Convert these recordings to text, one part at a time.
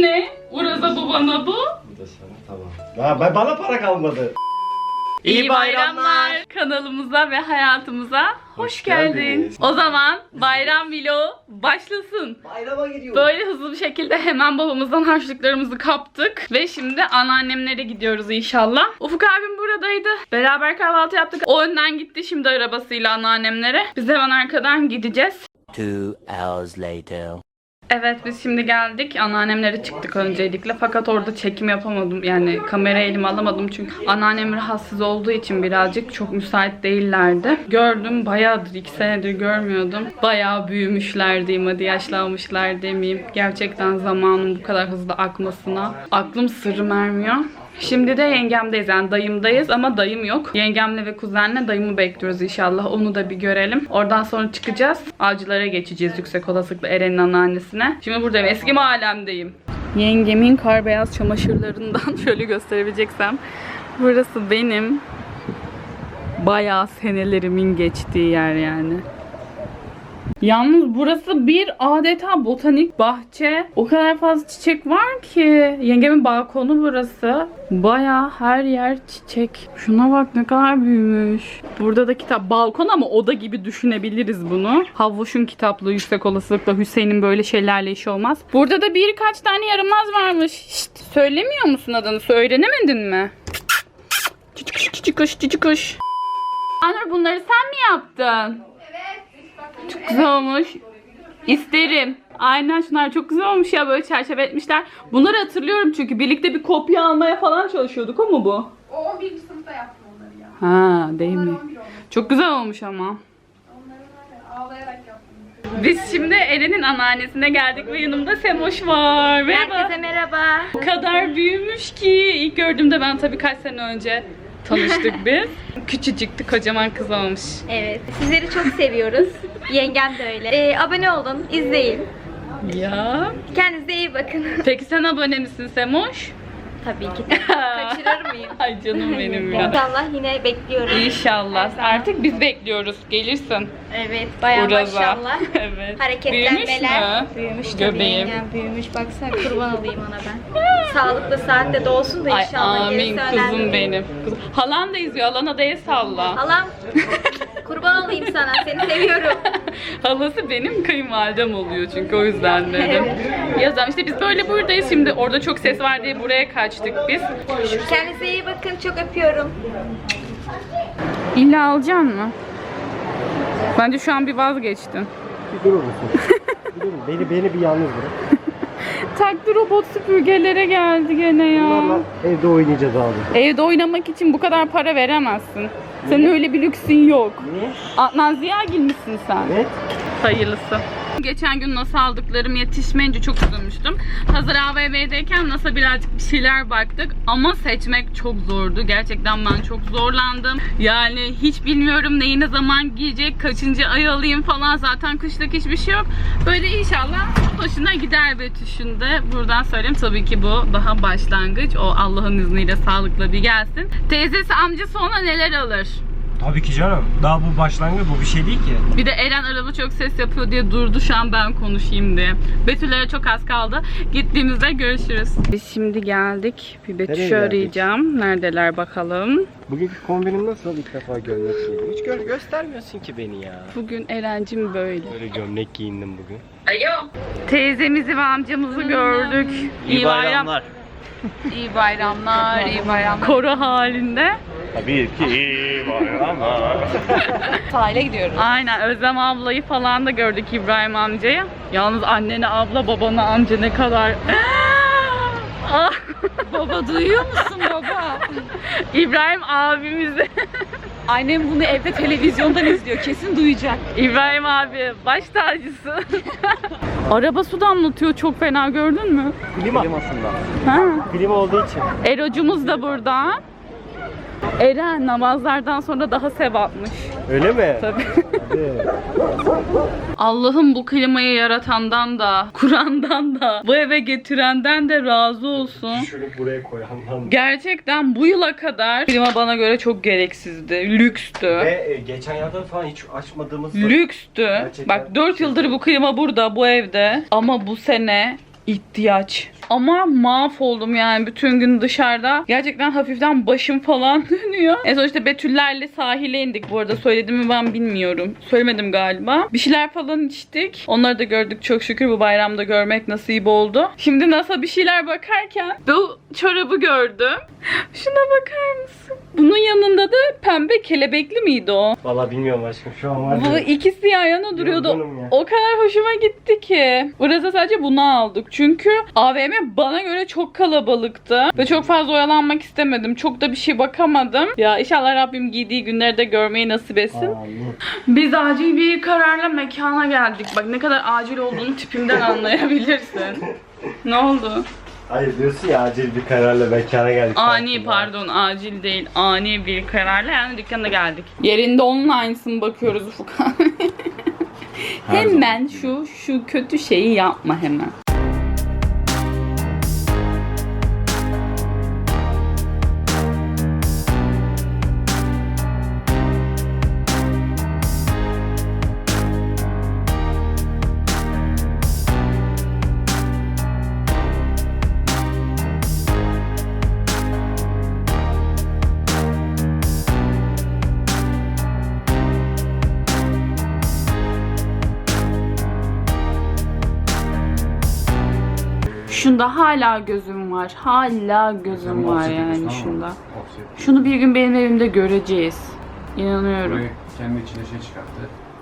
Bu ne? Uraz'a bu bana bu. Bu da sana tamam. Ha, ben, bana para kalmadı. İyi bayramlar kanalımıza ve hayatımıza hoş, Hoş geldin. geldiniz. O zaman bayram vlogu başlasın. Bayrama gidiyor. Böyle hızlı bir şekilde hemen babamızdan harçlıklarımızı kaptık. Ve şimdi anneannemlere gidiyoruz inşallah. Ufuk abim buradaydı. Beraber kahvaltı yaptık. O önden gitti şimdi arabasıyla anneannemlere. Biz hemen arkadan gideceğiz. Two hours later. Evet biz şimdi geldik. Anneannemlere çıktık öncelikle. Fakat orada çekim yapamadım. Yani kamerayı elime alamadım çünkü anneannem rahatsız olduğu için birazcık çok müsait değillerdi. Gördüm bayağıdır iki senedir görmüyordum. Bayağı büyümüşler diyeyim hadi yaşlanmışlar demeyeyim. Gerçekten zamanın bu kadar hızlı akmasına aklım sırrım ermiyor. Şimdi de yengemdeyiz yani dayımdayız ama dayım yok. Yengemle ve kuzenle dayımı bekliyoruz inşallah. Onu da bir görelim. Oradan sonra çıkacağız. Avcılara geçeceğiz yüksek olasılıkla Eren'in anneannesine. Şimdi buradayım. Eski mahallemdeyim. Yengemin kar beyaz çamaşırlarından şöyle gösterebileceksem. Burası benim bayağı senelerimin geçtiği yer yani. Yalnız burası bir adeta botanik bahçe. O kadar fazla çiçek var ki. Yengemin balkonu burası. Baya her yer çiçek. Şuna bak ne kadar büyümüş. Burada da kitap. Balkon ama oda gibi düşünebiliriz bunu. Havuş'un kitaplığı yüksek olasılıkla Hüseyin'in böyle şeylerle işi olmaz. Burada da birkaç tane yaramaz varmış. Şşt, söylemiyor musun adını? Söylenemedin mi? Kuş, cici kuş. Anur bunları sen mi yaptın? Çok güzel olmuş. İsterim. Aynen şunlar çok güzel olmuş ya böyle çerçeve etmişler. Bunları hatırlıyorum çünkü birlikte bir kopya almaya falan çalışıyorduk o mu bu? O 11. sınıfta yaptım onları ya. Ha değil mi? 11 olmuş. Çok güzel olmuş ama. Onları var ya ağlayarak yaptım. Biz şimdi Eren'in anneannesine geldik ve yanımda Semoş var. Merhaba. Herkese merhaba. O kadar büyümüş ki. İlk gördüğümde ben tabii kaç sene önce tanıştık biz. Küçücüktü kocaman kız olmuş. Evet, sizleri çok seviyoruz. Yengem de öyle. Ee, abone olun, izleyin. Ya. Kendinize iyi bakın. Peki sen abone misin Semoş? Tabii ki de. Kaçırır mıyım? Ay canım benim ya. İnşallah yine bekliyorum. İnşallah. Artık biz bekliyoruz. Gelirsin. Evet, bayağı Uraz'a. maşallah. evet. Hareketlenmeler. Büyümüş mü? Büyümüş Göbeğim. yengem büyümüş. Baksana kurban olayım ona ben. Sağlıklı saatte doğsun da Ay inşallah. amin Gerisi önemli kuzum benim. Kuzum. Halan da izliyor. Halana da el salla. Halam, sana. Seni seviyorum. Halası benim kayınvalidem oluyor çünkü o yüzden dedim. Yazam işte biz böyle buradayız. Şimdi orada çok ses var diye buraya kaçtık biz. Kendinize iyi bakın. Çok öpüyorum. İlla alacaksın mı? Bence şu an bir vazgeçtin. Bir durur musun? bir durur. Beni, beni bir yalnız bırak. Taktı robot süpürgelere geldi gene ya. Bunlarla evde oynayacağız abi. Evde oynamak için bu kadar para veremezsin. Senin öyle bir lüksün yok. Niye? Adnan Ziyagil misin sen? Evet. Hayırlısı. Geçen gün NASA aldıklarım yetişmeyince çok üzülmüştüm. Hazır AVM'deyken NASA birazcık bir şeyler baktık ama seçmek çok zordu. Gerçekten ben çok zorlandım. Yani hiç bilmiyorum neyi ne zaman giyecek, kaçıncı ay alayım falan. Zaten kışlık hiçbir şey yok. Böyle inşallah hoşuna gider Betüş'ün de. Buradan söyleyeyim tabii ki bu daha başlangıç. O Allah'ın izniyle sağlıkla bir gelsin. Teyzesi amcası ona neler alır? Tabii ki canım. Daha bu başlangıç bu bir şey değil ki. Bir de Eren araba çok ses yapıyor diye durdu şu an ben konuşayım diye. Betül'lere çok az kaldı. Gittiğimizde görüşürüz. Biz şimdi geldik. Bir Betüş'ü Nereye geldik? arayacağım. Neredeler bakalım. Bugünkü kombinim nasıl ilk defa gömlek giydim. Hiç gö- göstermiyorsun ki beni ya. Bugün Eren'cim böyle. Böyle gömlek giyindim bugün. Teyzemizi ve amcamızı gördük. İyi bayram. İyi bayramlar, iyi bayramlar. Koro halinde. Tabii ki iyi bayramlar. Sahile gidiyoruz. Aynen Özlem ablayı falan da gördük İbrahim amcayı. Yalnız annene abla babana amca ne kadar... Ah! Baba duyuyor musun baba? İbrahim abimizi. Annem bunu evde televizyondan izliyor. Kesin duyacak. İbrahim abi baş tacısı. Araba su damlatıyor çok fena gördün mü? Klima. Klimasında. Ha. Klima olduğu için. Erocumuz da burada. Eren namazlardan sonra daha sevapmış. Öyle mi? Tabii. Allah'ım bu klimayı yaratandan da, Kur'an'dan da, bu eve getirenden de razı olsun. Şunu buraya koyandan. Gerçekten bu yıla kadar klima bana göre çok gereksizdi. Lükstü. Ve e, geçen yılda falan hiç açmadığımız Lükstü. Gerçekten. Bak 4 yıldır bu klima burada, bu evde. Ama bu sene ihtiyaç. Ama mahvoldum yani bütün gün dışarıda. Gerçekten hafiften başım falan dönüyor. En son işte Betüllerle sahile indik bu arada. Söyledim mi ben bilmiyorum. Söylemedim galiba. Bir şeyler falan içtik. Onları da gördük çok şükür bu bayramda görmek nasip oldu. Şimdi NASA bir şeyler bakarken bu çorabı gördüm. Şuna bakar mısın? Bunun yanında da pembe kelebekli miydi o? Valla bilmiyorum aşkım şu an var Bu ikisi yan yana duruyordu. Yorgunum ya. O kadar hoşuma gitti ki. Burada sadece bunu aldık. Çünkü AVM bana göre çok kalabalıktı. Ve çok fazla oyalanmak istemedim. Çok da bir şey bakamadım. Ya inşallah Rabbim giydiği günleri de görmeyi nasip etsin. Amin. Biz acil bir kararla mekana geldik. Bak ne kadar acil olduğunu tipimden anlayabilirsin. ne oldu? Hayır diyorsun ya acil bir kararla mekana geldik. Ani pardon acil değil. Ani bir kararla yani dükkana geldik. Yerinde online'sın bakıyoruz Ufuk abi. hemen şu şu kötü şeyi yapma hemen. Şunda hala gözüm var. Hala gözüm var yani şunda. Şunu bir gün benim evimde göreceğiz. İnanıyorum. Burayı kendi içine şey çıkarttı.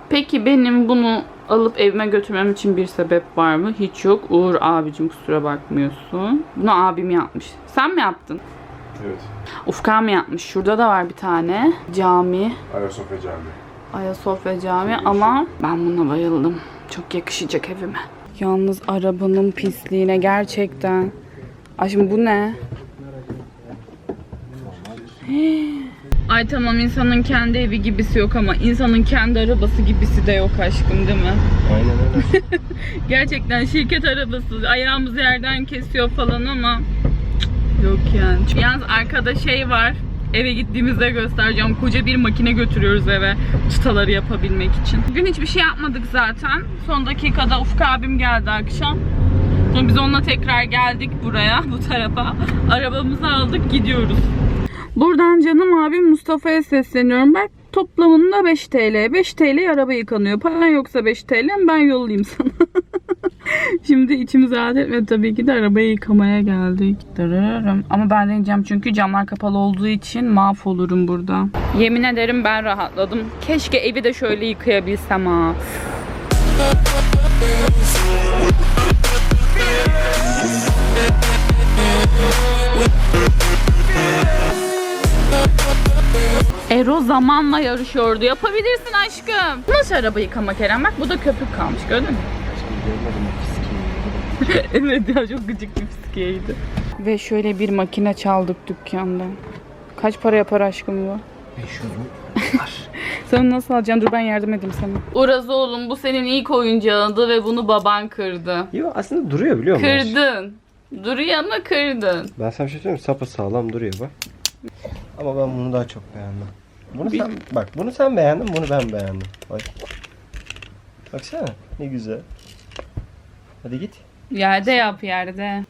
Peki benim bunu alıp evime götürmem için bir sebep var mı? Hiç yok. Uğur abicim kusura bakmıyorsun. Bunu abim yapmış. Sen mi yaptın? Evet. Ufka mı yapmış? Şurada da var bir tane. Cami. Ayasofya Camii. Ayasofya Cami ama ben buna bayıldım. Çok yakışacak evime. Yalnız arabanın pisliğine gerçekten. Ay şimdi bu ne? Ay tamam insanın kendi evi gibisi yok ama insanın kendi arabası gibisi de yok aşkım değil mi? Aynen öyle. Gerçekten şirket arabası ayağımız yerden kesiyor falan ama cık, yok yani. Yalnız arkada şey var. Eve gittiğimizde göstereceğim. Koca bir makine götürüyoruz eve çıtaları yapabilmek için. Bugün hiçbir şey yapmadık zaten. Son dakikada Ufuk abim geldi akşam. Sonra biz onunla tekrar geldik buraya, bu tarafa. Arabamızı aldık, gidiyoruz. Buradan canım abim Mustafa'ya sesleniyorum. Bak toplamında 5 TL. 5 TL araba yıkanıyor. Paran yoksa 5 TL ben yollayayım sana. Şimdi içimiz rahat etmedi tabii ki de arabayı yıkamaya geldik. Dırırırım. Ama ben deneyeceğim çünkü camlar kapalı olduğu için mahvolurum burada. Yemin ederim ben rahatladım. Keşke evi de şöyle yıkayabilsem ha. Ero zamanla yarışıyordu. Yapabilirsin aşkım. Nasıl araba yıkama Kerem? Bak bu da köpük kalmış gördün mü? evet ya çok gıcık bir fiskiyeydi. Ve şöyle bir makine çaldık dükkandan. Kaç para yapar aşkım bu? 500 mü? Sen nasıl alacaksın? Dur ben yardım edeyim sana. Uraz oğlum bu senin ilk oyuncağındı ve bunu baban kırdı. Yo aslında duruyor biliyor musun? Kırdın. Duruyor ama kırdın. Ben sana bir şey söyleyeyim mi? Sapa sağlam duruyor bak. Ama ben bunu daha çok beğendim. Bunu sen, bak bunu sen beğendin, bunu ben beğendim. Bak. Baksana ne güzel. Hadi git. Yerde yap yerde.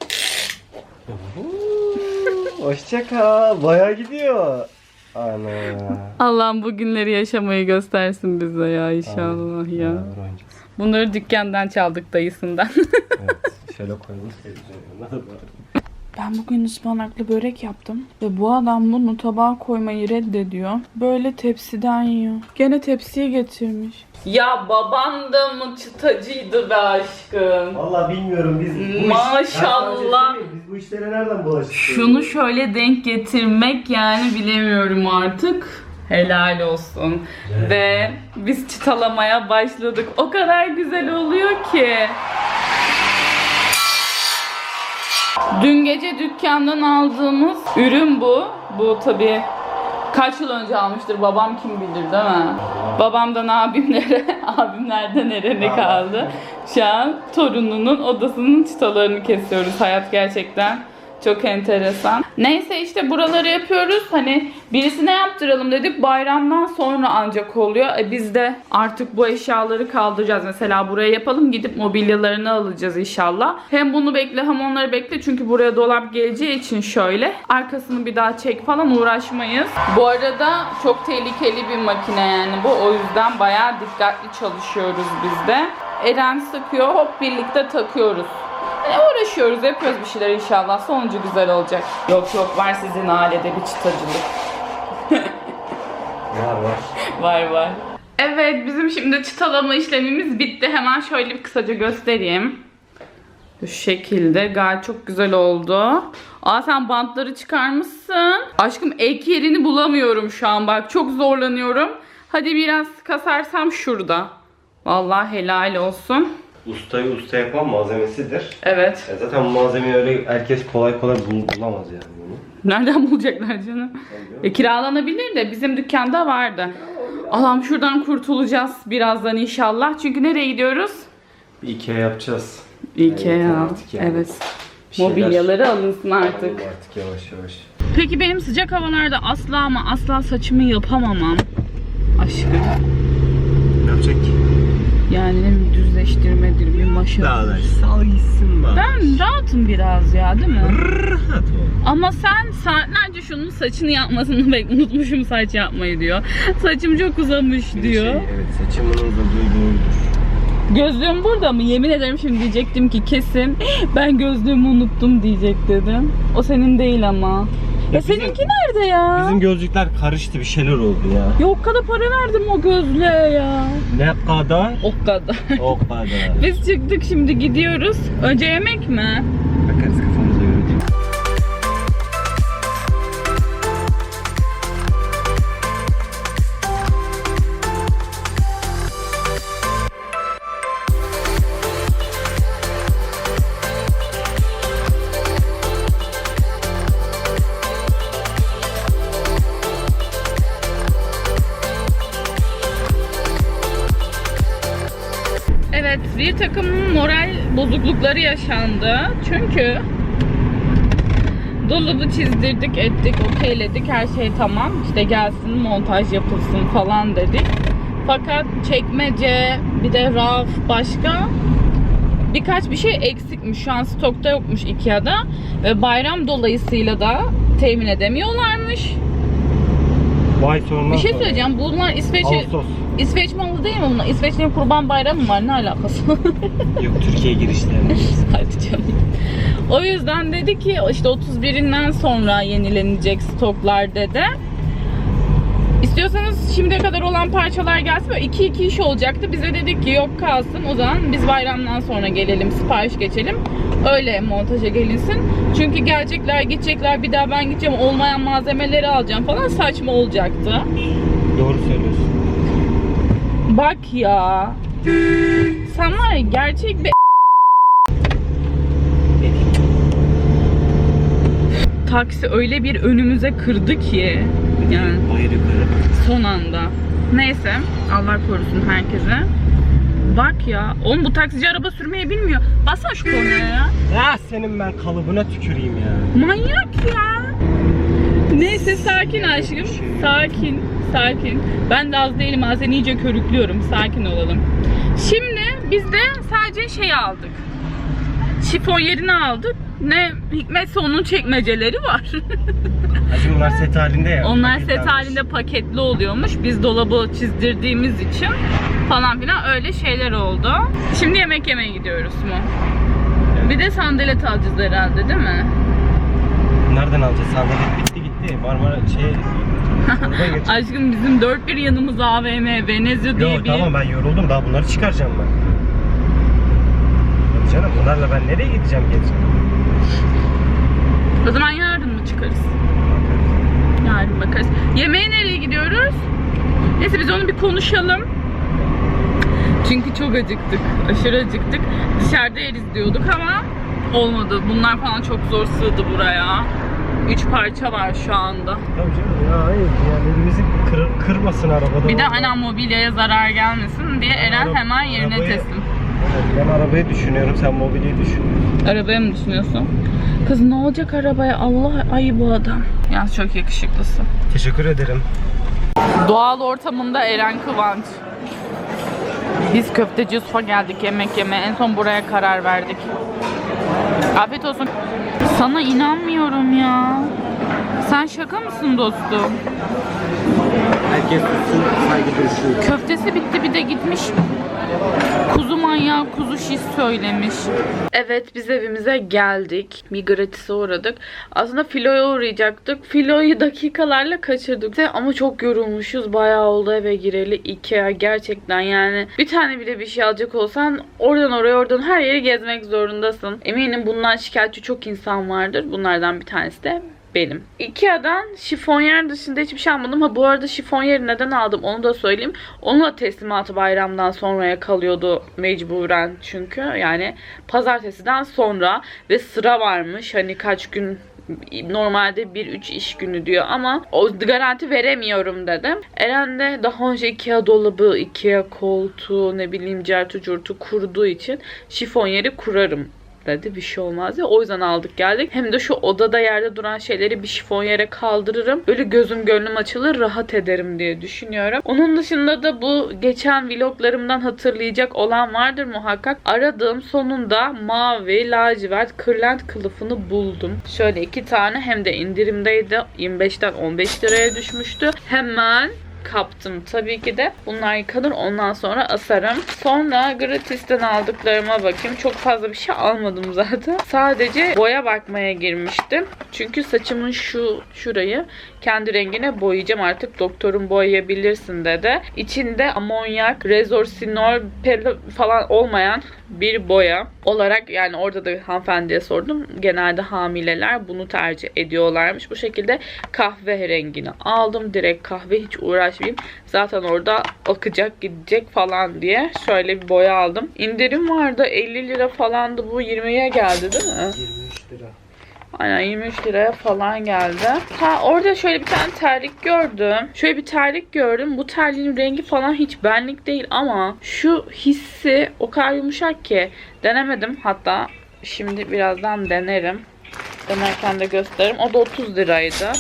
Hoşça kal. Bayağı gidiyor. Ana. Allah'ım bu günleri yaşamayı göstersin bize ya inşallah ya. Beraber oynayacağız. Bunları dükkandan çaldık dayısından. Evet. Şöyle koyalım. Ben bugün ıspanaklı börek yaptım ve bu adam bunu tabağa koymayı reddediyor. Böyle tepsiden yiyor. Gene tepsiye getirmiş. Ya baban da mı çıtacıydı be aşkım? Vallahi bilmiyorum biz bu iş- Maşallah. Ben sana bir şey söyleyeyim, Biz bu işlere nereden bulaştık? Şunu şöyle denk getirmek yani bilemiyorum artık. Helal olsun. Ve biz çıtalamaya başladık. O kadar güzel oluyor ki. Dün gece dükkandan aldığımız ürün bu. Bu tabii kaç yıl önce almıştır babam kim bilir değil mi? Babamdan abimlere, abimlerden Eren'e kaldı. Şu an torununun odasının çıtalarını kesiyoruz. Hayat gerçekten Çok enteresan. Neyse işte buraları yapıyoruz. Hani birisine yaptıralım dedik. Bayramdan sonra ancak oluyor. E biz de artık bu eşyaları kaldıracağız. Mesela buraya yapalım. Gidip mobilyalarını alacağız inşallah. Hem bunu bekle hem onları bekle. Çünkü buraya dolap geleceği için şöyle. Arkasını bir daha çek falan uğraşmayız. Bu arada çok tehlikeli bir makine yani bu. O yüzden bayağı dikkatli çalışıyoruz biz de. Eren sıkıyor hop birlikte takıyoruz. Yani uğraşıyoruz, yapıyoruz bir şeyler inşallah. Sonucu güzel olacak. Yok yok var sizin ailede bir çıtacılık. Var var. Var var. Evet bizim şimdi çıtalama işlemimiz bitti. Hemen şöyle bir kısaca göstereyim. Bu şekilde gayet çok güzel oldu. Aa sen bantları çıkarmışsın. Aşkım ek yerini bulamıyorum şu an bak çok zorlanıyorum. Hadi biraz kasarsam şurada. Vallahi helal olsun. Ustayı usta yapan malzemesidir. Evet. Ya zaten bu malzemeyi öyle herkes kolay kolay bul- bulamaz yani bunu. Nereden bulacaklar canım? E, kiralanabilir de bizim dükkanda vardı. Allah'ım şuradan kurtulacağız birazdan inşallah. Çünkü nereye gidiyoruz? Bir Ikea yapacağız. Ikea. Evet, artık yani. Evet. Bir şeyler Mobilyaları alınsın artık. Alalım artık yavaş yavaş. Peki benim sıcak havalarda asla ama asla saçımı yapamamam. Aşkım. Yani ne bileyim, düzleştirmedir bir maşa. Dağlar sal gitsin bak. Ben rahatım biraz ya değil mi? Rahat ol. Ama sen saatlerce şunun saçını yapmasını bek unutmuşum saç yapmayı diyor. Saçım çok uzamış Bir de diyor. Şey, evet saçımın uzadığı doğrudur. Gözlüğüm burada mı? Yemin ederim şimdi diyecektim ki kesin ben gözlüğümü unuttum diyecek dedim. O senin değil ama. Ya, bizim- seninki nerede ya? Bizim gözlükler karıştı bir şeyler oldu ya. Yok kadar para verdim o gözlüğe ya. Ne kadar? O kadar. O kadar. Biz çıktık şimdi gidiyoruz. Önce yemek mi? Bakarız bir takım moral bozuklukları yaşandı. Çünkü dolabı çizdirdik, ettik, okeyledik. Her şey tamam. İşte gelsin montaj yapılsın falan dedik. Fakat çekmece, bir de raf başka birkaç bir şey eksikmiş. Şu an stokta yokmuş Ikea'da. Ve bayram dolayısıyla da temin edemiyorlarmış. Vay sorunlar. Bir şey söyleyeceğim. Bunlar İsveç Ağustos. İsveç malı değil mi bunlar? İsveç'in kurban bayramı var. Ne alakası? Yok Türkiye girişlerinde. Hadi canım. O yüzden dedi ki işte 31'inden sonra yenilenecek stoklar dedi. İstiyorsanız şimdiye kadar olan parçalar gelsin. Böyle 2-2 iş olacaktı. Bize dedik ki yok kalsın. O zaman biz bayramdan sonra gelelim, sipariş geçelim. Öyle montaja gelinsin. Çünkü gelecekler, gidecekler. Bir daha ben gideceğim. Olmayan malzemeleri alacağım falan. Saçma olacaktı. Doğru söylüyorsun. Bak ya. Sen var ya gerçek bir Taksi öyle bir önümüze kırdı ki. Yani son anda. Neyse Allah korusun herkese. Bak ya. Oğlum bu taksici araba sürmeyi bilmiyor. Bassana şu kornaya ya. Ya senin ben kalıbına tüküreyim ya. Manyak ya. Neyse sakin aşkım. Sakin. Sakin. Ben de az değilim. ha, Seni iyice körüklüyorum. Sakin olalım. Şimdi biz de sadece şey aldık. Şifon yerini aldık. Ne hikmetse onun çekmeceleri var. Hacı bunlar set halinde ya. Onlar set halinde paketli oluyormuş. Biz dolabı çizdirdiğimiz için falan filan öyle şeyler oldu. Şimdi yemek yemeye gidiyoruz mu? Bir de sandalet alacağız herhalde değil mi? Nereden alacağız? Sandalet bitti gitti. Marmara şey... Geç. Aşkım bizim dört bir yanımız AVM, Venezia diye bir... tamam ben yoruldum daha bunları çıkaracağım ben. Tabii canım bunlarla ben nereye gideceğim geleceğim? O zaman yarın mı çıkarız? Yarın bakarız. Yemeğe nereye gidiyoruz? Neyse biz onu bir konuşalım. Çünkü çok acıktık. Aşırı acıktık. Dışarıda yeriz diyorduk ama olmadı. Bunlar falan çok zor sığdı buraya. Üç parça var şu anda. Tabii canım ya hayır diğerlerimizi kır, kırmasın arabada. Bir de vallahi. ana mobilyaya zarar gelmesin diye Eren Ara- hemen yerine arabayı- teslim. Ben arabayı düşünüyorum, sen mobilyayı düşün. Arabaya mı düşünüyorsun? Kız ne olacak arabaya? Allah ay bu adam. Ya çok yakışıklısın. Teşekkür ederim. Doğal ortamında Eren Kıvanç. Biz köfteci Yusuf'a geldik yemek yemeye. En son buraya karar verdik. Afiyet olsun. Sana inanmıyorum ya. Sen şaka mısın dostum? Herkes tutsun, saygı duruşu. Köftesi bitti bir de gitmiş kuzu manyağı kuzu şiş söylemiş. Evet biz evimize geldik. Bir gratis'e uğradık. Aslında filoya uğrayacaktık. Filoyu dakikalarla kaçırdık. Ama çok yorulmuşuz. Bayağı oldu eve gireli. Ikea gerçekten yani. Bir tane bile bir şey alacak olsan oradan oraya oradan her yeri gezmek zorundasın. Eminim bundan şikayetçi çok insan vardır. Bunlardan bir tanesi de benim. Ikea'dan şifonyer dışında hiçbir şey almadım. Ha bu arada şifonyeri neden aldım onu da söyleyeyim. Onunla teslimatı bayramdan sonraya kalıyordu mecburen çünkü. Yani pazartesiden sonra ve sıra varmış. Hani kaç gün normalde 1-3 iş günü diyor ama o garanti veremiyorum dedim. Eren de daha önce Ikea dolabı, Ikea koltuğu, ne bileyim certu curtu kurduğu için şifonyeri kurarım dedi. Bir şey olmaz diye. O yüzden aldık geldik. Hem de şu odada yerde duran şeyleri bir şifon yere kaldırırım. Böyle gözüm gönlüm açılır rahat ederim diye düşünüyorum. Onun dışında da bu geçen vloglarımdan hatırlayacak olan vardır muhakkak. Aradığım sonunda mavi lacivert kırlent kılıfını buldum. Şöyle iki tane hem de indirimdeydi. 25'ten 15 liraya düşmüştü. Hemen kaptım tabii ki de. Bunlar yıkanır ondan sonra asarım. Sonra gratis'ten aldıklarıma bakayım. Çok fazla bir şey almadım zaten. Sadece boya bakmaya girmiştim. Çünkü saçımın şu şurayı kendi rengine boyayacağım artık. Doktorum boyayabilirsin dedi. İçinde amonyak, rezorsinol falan olmayan bir boya olarak yani orada da hanımefendiye sordum. Genelde hamileler bunu tercih ediyorlarmış. Bu şekilde kahve rengini aldım. Direkt kahve hiç uğraşmayayım. Zaten orada akacak gidecek falan diye şöyle bir boya aldım. İndirim vardı 50 lira falandı bu 20'ye geldi değil mi? 23 lira. Aynen 23 liraya falan geldi. Ha orada şöyle bir tane terlik gördüm. Şöyle bir terlik gördüm. Bu terliğin rengi falan hiç benlik değil ama şu hissi o kadar yumuşak ki denemedim. Hatta şimdi birazdan denerim. Denerken de gösteririm. O da 30 liraydı.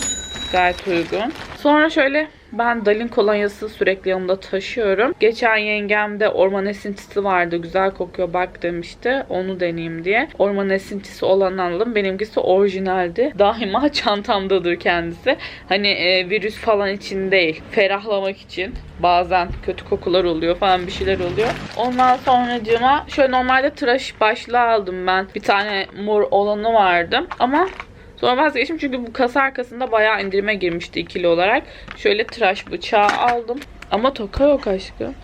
Gayet uygun. Sonra şöyle ben Dalin kolonyası sürekli yanımda taşıyorum. Geçen yengemde orman esintisi vardı. Güzel kokuyor bak demişti. Onu deneyeyim diye. Orman esintisi olanı aldım. Benimkisi orijinaldi. Daima çantamdadır kendisi. Hani e, virüs falan için değil. Ferahlamak için. Bazen kötü kokular oluyor falan bir şeyler oluyor. Ondan sonracığıma şöyle normalde tıraş başlığı aldım ben. Bir tane mor olanı vardı. Ama Sonra vazgeçtim çünkü bu kasa arkasında bayağı indirime girmişti ikili olarak. Şöyle tıraş bıçağı aldım. Ama toka yok aşkım.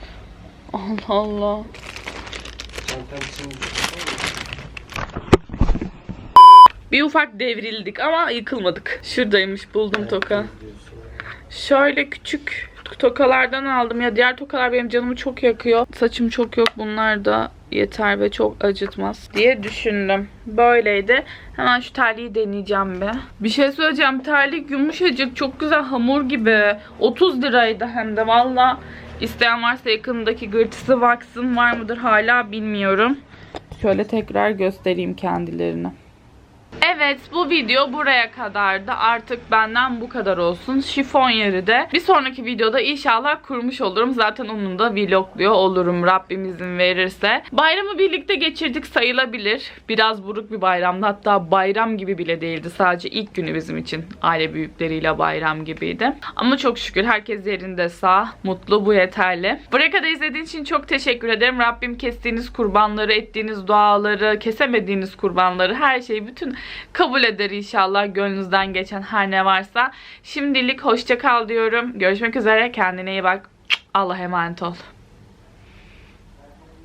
Allah Allah. Bir ufak devrildik ama yıkılmadık. Şuradaymış buldum toka. Şöyle küçük tokalardan aldım. Ya diğer tokalar benim canımı çok yakıyor. Saçım çok yok. Bunlar da yeter ve çok acıtmaz diye düşündüm. Böyleydi. Hemen şu terliği deneyeceğim be. Bir şey söyleyeceğim. Terlik yumuşacık. Çok güzel hamur gibi. 30 liraydı hem de valla. İsteyen varsa yakındaki gırtısı vaksın var mıdır hala bilmiyorum. Şöyle tekrar göstereyim kendilerini. Evet bu video buraya kadardı. Artık benden bu kadar olsun. Şifon yeri de bir sonraki videoda inşallah kurmuş olurum. Zaten onun da vlogluyor olurum Rabbim izin verirse. Bayramı birlikte geçirdik sayılabilir. Biraz buruk bir bayramdı. Hatta bayram gibi bile değildi. Sadece ilk günü bizim için aile büyükleriyle bayram gibiydi. Ama çok şükür herkes yerinde sağ, mutlu bu yeterli. Buraya kadar izlediğiniz için çok teşekkür ederim. Rabbim kestiğiniz kurbanları, ettiğiniz duaları, kesemediğiniz kurbanları her şeyi bütün kabul eder inşallah gönlünüzden geçen her ne varsa. Şimdilik hoşça kal diyorum. Görüşmek üzere. Kendine iyi bak. Allah'a emanet ol.